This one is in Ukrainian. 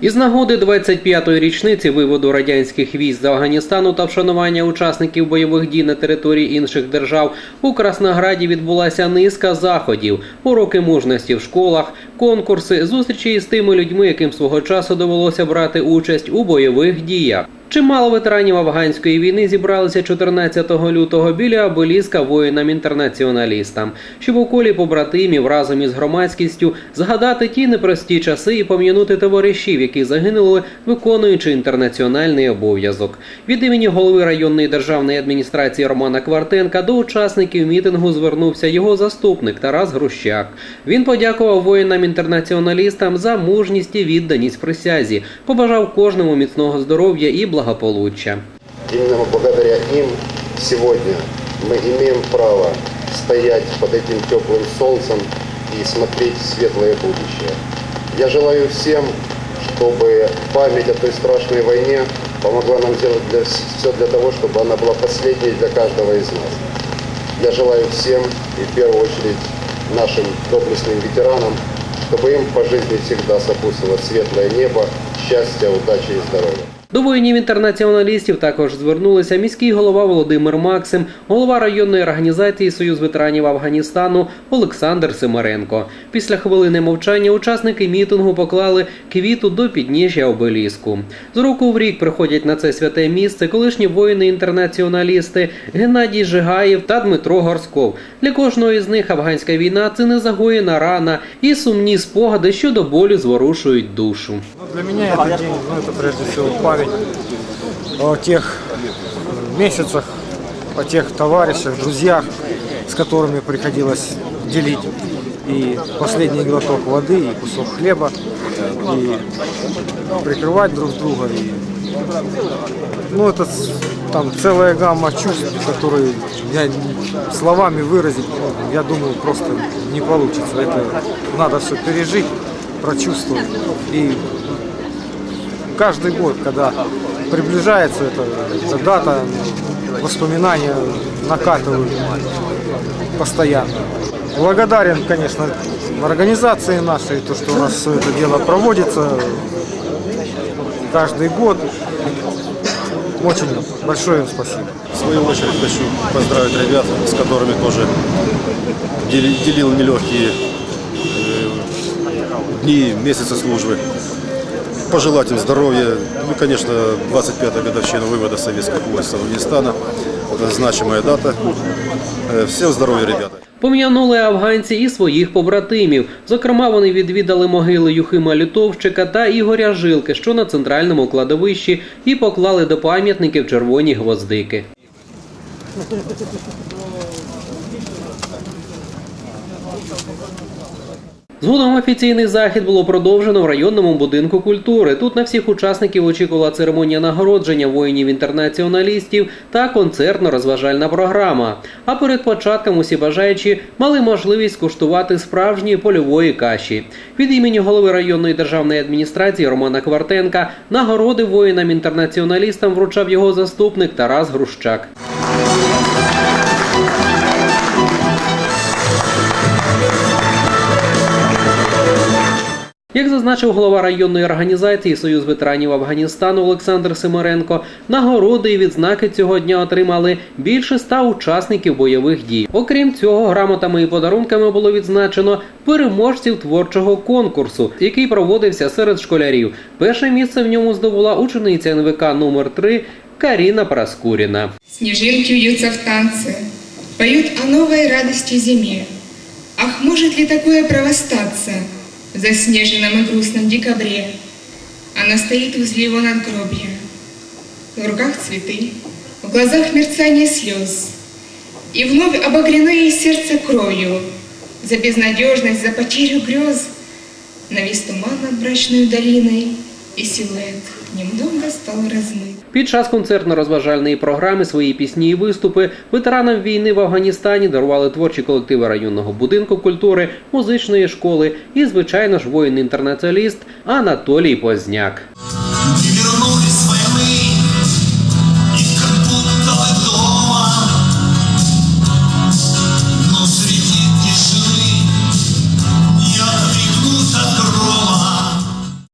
Із нагоди 25-ї річниці виводу радянських військ з Афганістану та вшанування учасників бойових дій на території інших держав у Краснограді відбулася низка заходів, уроки мужності в школах, конкурси, зустрічі із тими людьми, яким свого часу довелося брати участь у бойових діях. Чимало ветеранів афганської війни зібралися 14 лютого біля обеліска воїнам-інтернаціоналістам, щоб у колі побратимів разом із громадськістю згадати ті непрості часи і пом'янути товаришів, які загинули, виконуючи інтернаціональний обов'язок. Від імені голови районної державної адміністрації Романа Квартенка до учасників мітингу звернувся його заступник Тарас Грущак. Він подякував воїнам-інтернаціоналістам за мужність і відданість присязі, побажав кожному міцного здоров'я і благополуччя. Именно благодаря им сегодня мы имеем право стоять под этим теплым солнцем и смотреть в светлое будущее. Я желаю всем, чтобы память о той страшной войне помогла нам сделать для, все для того, чтобы она была последней для каждого из нас. Я желаю всем, и в первую очередь нашим доблестным ветеранам, чтобы им по жизни всегда сопутствовало светлое небо, счастья, удачи и здоровья. До воїнів-інтернаціоналістів також звернулися міський голова Володимир Максим, голова районної організації Союз ветеранів Афганістану Олександр Симаренко. Після хвилини мовчання учасники мітингу поклали квіту до підніжжя обеліску. З року в рік приходять на це святе місце колишні воїни-інтернаціоналісти Геннадій Жигаєв та Дмитро Горсков. Для кожного із них афганська війна це незагоєна рана і сумні спогади, що до болю зворушують душу. Ну, Для этот день, ну, это прежде всего память о тех месяцах, о тех товарищах, друзьях, с которыми приходилось делить и последний глоток воды, и кусок хлеба, и прикрывать друг друга. И, ну, это там целая гамма чувств, которые я словами выразить, ну, я думаю, просто не получится. Это надо все пережить, прочувствовать. И каждый год, когда приближается эта, дата, воспоминания накатывают постоянно. Благодарен, конечно, организации нашей, то, что у нас все это дело проводится каждый год. Очень большое им спасибо. В свою очередь хочу поздравить ребят, с которыми тоже дели- делил нелегкие э, дни, месяцы службы. Пожелать им здоровья. Ну, и, конечно, 25-я годовщина вывода советских войск с Афганистана. Это значимая дата. Э, Всем здоровья, ребята. Пом'янули афганці і своїх побратимів. Зокрема, вони відвідали могили Юхима Лютовчика та Ігоря Жилки, що на центральному кладовищі, і поклали до пам'ятників червоні гвоздики. Згодом офіційний захід було продовжено в районному будинку культури. Тут на всіх учасників очікувала церемонія нагородження воїнів-інтернаціоналістів та концертно-розважальна програма. А перед початком усі бажаючі мали можливість куштувати справжньої польової каші. Від імені голови районної державної адміністрації Романа Квартенка нагороди воїнам-інтернаціоналістам вручав його заступник Тарас Грущак. Як зазначив голова районної організації Союз ветеранів Афганістану Олександр Симиренко, нагороди і відзнаки цього дня отримали більше ста учасників бойових дій. Окрім цього, грамотами і подарунками було відзначено переможців творчого конкурсу, який проводився серед школярів. Перше місце в ньому здобула учениця НВК номер 3 Каріна Праскуріна. Снежинки вьются в танце, поют о новой радости зиме. Ах, может ли такое провостаться заснеженном и грустном декабре? Она стоит возле его надгробья, в руках цветы, в глазах мерцание слез. И вновь обогрено ей сердце кровью за безнадежность, за потерю грез. Навис туман над брачной долиной, и силуэт немного стал размыт. Під час концертно-розважальної програми свої пісні і виступи ветеранам війни в Афганістані дарували творчі колективи районного будинку культури, музичної школи і, звичайно ж, воїн-інтернаціоналіст Анатолій Позняк.